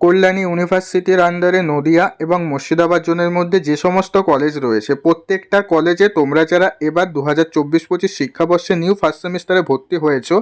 কল্যাণী ইউনিভার্সিটির আন্ডারে নদিয়া এবং মুর্শিদাবাদ জোনের মধ্যে যে সমস্ত কলেজ রয়েছে, প্রত্যেকটা কলেজে তোমরা যারা এবার দু হাজার চব্বিশ পঁচিশ শিক্ষাবর্ষে নিউ ফার্স্ট সেমিস্টারে ভর্তি হয়েছো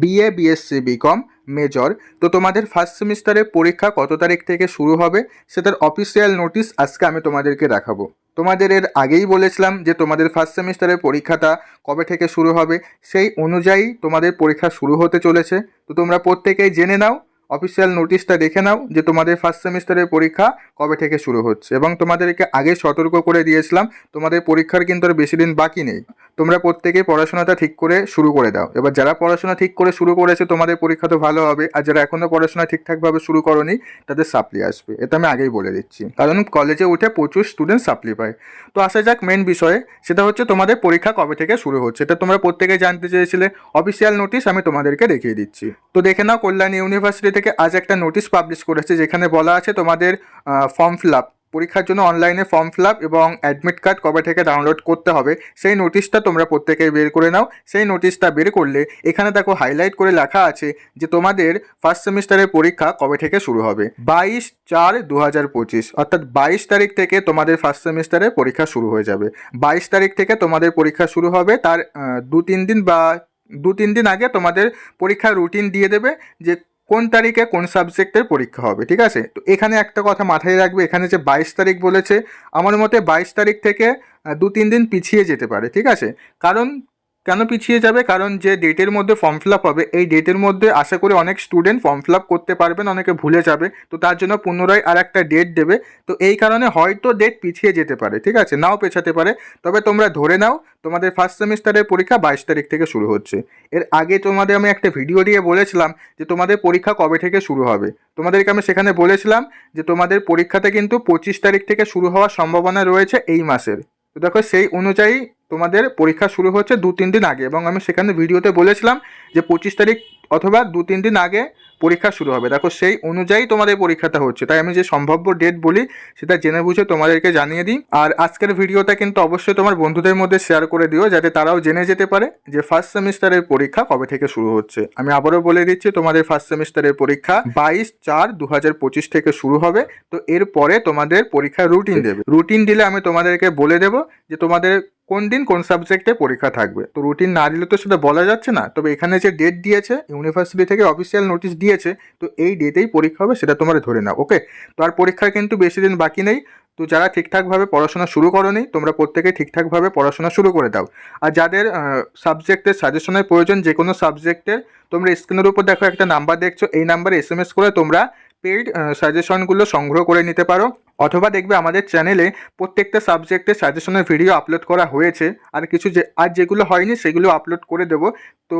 বিএ বিএসসি বিকম মেজর তো তোমাদের ফার্স্ট সেমিস্টারের পরীক্ষা কত তারিখ থেকে শুরু হবে সেটার অফিসিয়াল নোটিশ আজকে আমি তোমাদেরকে দেখাবো। তোমাদের এর আগেই বলেছিলাম যে তোমাদের ফার্স্ট সেমিস্টারের পরীক্ষাটা কবে থেকে শুরু হবে, সেই অনুযায়ী তোমাদের পরীক্ষা শুরু হতে চলেছে, তো তোমরা প্রত্যেকেই জেনে নাও অফিসিয়াল নোটিশটা দেখে নাও যে তোমাদের ফার্স্ট সেমিস্টারের পরীক্ষা কবে থেকে শুরু হচ্ছে। এবং তোমাদেরকে আগে সতর্ক করে দিয়েছিলাম, তোমাদের পরীক্ষার কিন্তু আর বেশি দিন বাকি নেই। তোমরা প্রত্যেকেই পড়াশোনাটা ঠিক করে শুরু করে দাও। এবার যারা পড়াশোনা ঠিক করে শুরু করেছে, তোমাদের পরীক্ষা তো ভালো হবে। আর যারা এখনও পড়াশোনা ঠিকঠাকভাবে শুরু করনি, তাদের সাপ্লি আসবে। এটা আমি আগেই বলে দিচ্ছি। কারণ কলেজে উঠে প্রচুর স্টুডেন্ট সাপ্লি পায়। তো আসা যাক মেন বিষয়ে, সেটা হচ্ছে তোমাদের পরীক্ষা কবে থেকে শুরু হচ্ছে। এটা তোমরা প্রত্যেকে জানতে চেয়েছিলে। অফিসিয়াল নোটিশ আমি তোমাদেরকে দেখিয়ে দিচ্ছি। তো দেখে নাও, কল্যাণী ইউনিভার্সিটি থেকে আজ একটা নোটিশ পাবলিশ করেছে, যেখানে বলা আছে তোমাদের ফর্ম ফিল আপ পরীক্ষার জন্য অনলাইনে ফর্ম ফিল এবং অ্যাডমিট কার্ড কবে থেকে ডাউনলোড করতে হবে, সেই নোটিশটা তোমরা প্রত্যেকেই বের করে নাও। সেই নোটিশটা বের করলে এখানে দেখো হাইলাইট করে লেখা আছে যে তোমাদের ফার্স্ট সেমিস্টারের পরীক্ষা কবে থেকে শুরু হবে? বাইশ চার দু হাজার পঁচিশ, অর্থাৎ বাইশ তারিখ থেকে তোমাদের ফার্স্ট সেমিস্টারের পরীক্ষা শুরু হয়ে যাবে। বাইশ তারিখ থেকে তোমাদের পরীক্ষা শুরু হবে, তার দু তিন দিন বা দু তিন দিন আগে তোমাদের পরীক্ষার রুটিন দিয়ে দেবে যে কোন তারিখে কোন সাবজেক্টের পরীক্ষা হবে, ঠিক আছে? তো এখানে একটা কথা মাথায় রাখবে, এখানে যে বাইশ তারিখ বলেছে, আমার মতে বাইশ তারিখ থেকে দু তিন দিন পিছিয়ে যেতে পারে, ঠিক আছে? কারণ কেন পিছিয়ে যাবে? কারণ যে ডেটের মধ্যে ফর্ম ফিল আপ হবে, এই ডেটের মধ্যে আশা করি অনেক স্টুডেন্ট ফর্ম ফিল আপ করতে পারবেন, অনেকে ভুলে যাবে। তো তার জন্য পুনরায় আর একটা ডেট দেবে। তো এই কারণে হয়তো ডেট পিছিয়ে যেতে পারে, ঠিক আছে? নাও পেছাতে পারে। তবে তোমরা ধরে নাও, তোমাদের ফার্স্ট সেমিস্টারের পরীক্ষা বাইশ তারিখ থেকে শুরু হচ্ছে। এর আগে তোমাদের আমি একটা ভিডিও দিয়ে বলেছিলাম যে তোমাদের পরীক্ষা কবে থেকে শুরু হবে। তোমাদেরকে আমি সেখানে বলেছিলাম যে তোমাদের পরীক্ষাতে কিন্তু পঁচিশ তারিখ থেকে শুরু হওয়ার সম্ভাবনা রয়েছে এই মাসের। তো দেখো সেই অনুযায়ী তোমাদের পরীক্ষা শুরু হচ্ছে দু তিন দিন আগে এবং আমি সেখানে ভিডিওতে বলেছিলাম যে পঁচিশ তারিখ অথবা দু তিন দিন আগে পরীক্ষা শুরু হবে। দেখো সেই অনুযায়ী তোমাদের পরীক্ষাটা হচ্ছে। তাই আমি যে সম্ভাব্য ডেট বলি, সেটা জেনে বুঝে তোমাদেরকে জানিয়ে দিই। আর আজকের ভিডিওটা কিন্তু অবশ্যই তোমার বন্ধুদের মধ্যে শেয়ার করে দিও, যাতে তারাও জেনে যেতে পারে যে ফার্স্ট সেমিস্টারের পরীক্ষা কবে থেকে শুরু হচ্ছে। আমি আবারও বলে দিচ্ছি, তোমাদের ফার্স্ট সেমিস্টারের পরীক্ষা বাইশ চার দু পঁচিশ থেকে শুরু হবে। তো এরপরে তোমাদের পরীক্ষার রুটিন দেবে। রুটিন দিলে আমি তোমাদেরকে বলে দেবো যে তোমাদের কোন দিন কোন সাবজেক্টে পরীক্ষা থাকবে? তো রুটিন না দিলে তো সেটা বলা যাচ্ছে না। তবে এখানে যে ডেট দিয়েছে ইউনিভার্সিটি থেকে অফিসিয়াল নোটিশ দিয়েছে, তো এই ডেটেই পরীক্ষা হবে সেটা তোমরা ধরে নাও ওকে তো আর পরীক্ষার কিন্তু বেশি দিন বাকি নেই। তো যারা ঠিকঠাকভাবে পড়াশোনা শুরু করোনি, তোমরা প্রত্যেকে ঠিকঠাকভাবে পড়াশোনা শুরু করে দাও। আর যাদের সাবজেক্টের সাজেশনের প্রয়োজন যে কোনো সাবজেক্টের তোমরা স্ক্রিনের উপর দেখো একটা নাম্বার দেখছ, এই নাম্বারে এস করে তোমরা পেইড সাজেশনগুলো সংগ্রহ করে নিতে পারো। অথবা দেখবে আমাদের চ্যানেলে প্রত্যেকটা সাবজেক্টের সাজেশনের ভিডিও আপলোড করা হয়েছে। আর কিছু যে, আর যেগুলো হয়নি সেগুলো আপলোড করে দেবো। তো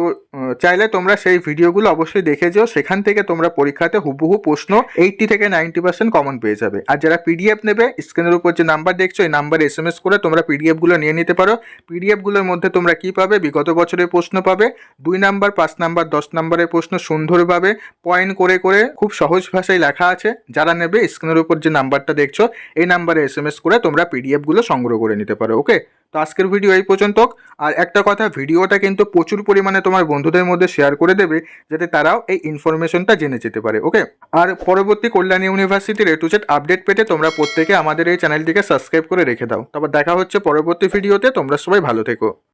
চাইলে তোমরা সেই ভিডিওগুলো অবশ্যই দেখে যেও। সেখান থেকে তোমরা পরীক্ষাতে হুবহু প্রশ্ন এইটটি থেকে নাইনটি পার্সেন্ট কমন পেয়ে যাবে। আর যারা পিডিএফ নেবে স্ক্রিনের উপর যে নাম্বার দেখছ, এই নাম্বারে এস এম এস করে তোমরা পিডিএফগুলো নিয়ে নিতে পারো। পিডিএফগুলোর মধ্যে তোমরা কি পাবে? বিগত বছরের প্রশ্ন পাবে। দুই নাম্বার পাঁচ নাম্বার দশ নাম্বারের প্রশ্ন সুন্দরভাবে পয়েন্ট করে করে খুব সহজ ভাষায় লেখা আছে। যারা নেবে স্ক্রিনের উপর যে নাম্বারটা দেখছ, এই নাম্বারে এস এম এস করে তোমরা পিডিএফগুলো সংগ্রহ করে নিতে পারো ওকে তো আজকের ভিডিও এই পর্যন্ত আর একটা কথা ভিডিওটা কিন্তু প্রচুর পরিমাণে তোমার বন্ধুদের মধ্যে শেয়ার করে দেবে, যাতে তারাও এই ইনফরমেশনটা জেনে যেতে পারে ওকে আর পরবর্তী কল্যাণ ইউনিভার্সিটির এ টু জেড আপডেট পেতে তোমরা প্রত্যেকে আমাদের এই চ্যানেলটিকে সাবস্ক্রাইব করে রেখে দাও। তারপর দেখা হচ্ছে পরবর্তী ভিডিওতে তোমরা সবাই ভালো থেকো।